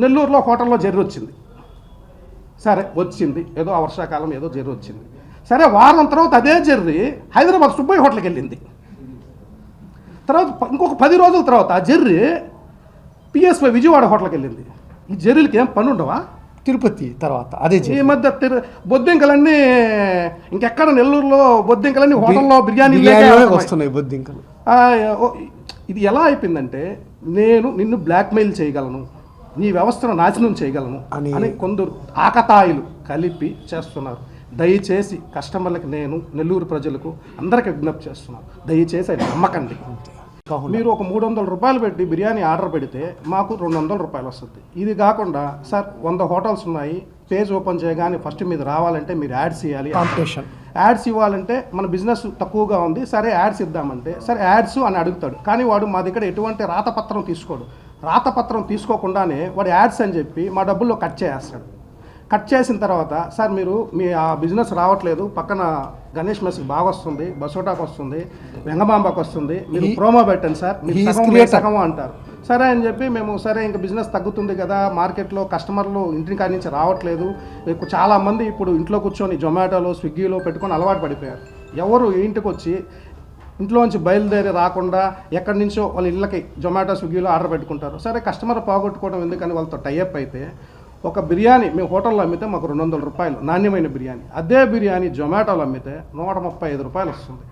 నెల్లూరులో హోటల్లో జర్రి వచ్చింది సరే వచ్చింది. ఏదో ఆ వర్షాకాలం ఏదో జర్రి వచ్చింది సరే వారం తర్వాత అదే జర్రి హైదరాబాద్ సుబ్బయ్య హోటల్కి వెళ్ళింది. తర్వాత ఇంకొక పది రోజుల తర్వాత ఆ జర్రి పిఎస్వై విజయవాడ హోటల్కి వెళ్ళింది. ఈ జర్రీలకి ఏం పని ఉండవా? తిరుపతి తర్వాత అదే ఈ. మధ్య తిరు బొద్దింకలన్నీ ఇంకెక్కడ నెల్లూరులో బొద్దింకలన్నీ హోటల్లో బిర్యానీ బిర్యానీలో వస్తున్నాయి బొద్దింకలు. ఇది ఎలా అయిపోయిందంటే నేను నిన్ను బ్లాక్మెయిల్ చేయగలను. నీ వ్యవస్థను నాశనం చేయగలను అని- కొందరు ఆకతాయిలు కలిపి చేస్తున్నారు. దయచేసి కస్టమర్లకు నేను నెల్లూరు ప్రజలకు అందరికీ విజ్ఞప్తి చేస్తున్నాను. దయచేసి అది నమ్మకండి. మీరు ఒక మూడు వందల రూపాయలు పెట్టి బిర్యానీ ఆర్డర్ పెడితే మాకు రెండు వందల రూపాయలు వస్తుంది. ఇది కాకుండా సార్ వంద హోటల్స్ ఉన్నాయి. పేజ్ ఓపెన్ చేయగానే ఫస్ట్ మీరు రావాలంటే మీరు యాడ్స్ ఇవ్వాలి. కాంపిటీషన్. యాడ్స్ ఇవ్వాలంటే మన బిజినెస్ తక్కువగా ఉంది. సరే యాడ్స్ ఇద్దామంటే సరే యాడ్స్ అని అడుగుతాడు. కానీ వాడు మా దగ్గర ఎటువంటి రాతపత్రం తీసుకోడు. రాతపత్రం తీసుకోకుండానే వాడు యాడ్స్ అని చెప్పి మా డబ్బుల్లో కట్ చేసేస్తాడు. కట్ చేసిన తర్వాత సార్ మీరు మీ ఆ బిజినెస్ రావట్లేదు. పక్కన గణేష్ మెస్కి బాగా వస్తుంది బసోటాకు వస్తుంది వెంగమాంబకు వస్తుంది. మీరు ప్రోమో పెట్టండి సార్. మీరు సగం, అంటారు. సరే అని చెప్పి మేము సరే ఇంకా బిజినెస్ తగ్గుతుంది కదా. మార్కెట్లో కస్టమర్లు ఇంటి కాడి నుంచి రావట్లేదు. ఎక్కువ చాలా మంది ఇప్పుడు ఇంట్లో కూర్చొని జొమాటోలో స్విగ్గీలో పెట్టుకొని అలవాటు పడిపోయారు. ఎవరు ఇంటికి వచ్చి ఇంట్లోంచి బయలుదేరి రాకుండా ఎక్కడి నుంచో వాళ్ళ ఇళ్ళకి జొమాటో స్విగ్గీలో ఆర్డర్ పెట్టుకుంటారు. సరే కస్టమర్ పోగొట్టుకోవడం ఎందుకని వాళ్ళతో టైఅప్ అయితే ఒక బిర్యానీ మేము హోటల్లో అమ్మితే మాకు రెండు వందల రూపాయలు నాణ్యమైన బిర్యానీ. అదే బిర్యానీ జొమాటోలో అమ్మితే నూట ముప్పై ఐదు రూపాయలు వస్తుంది.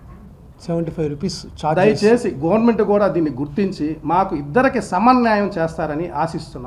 సెవెంటీ ఫైవ్ రూపీస్ దయచేసి గవర్నమెంట్ కూడా దీన్ని గుర్తించి మాకు ఇద్దరికి సమన్యాయం చేస్తారని ఆశిస్తున్నాం.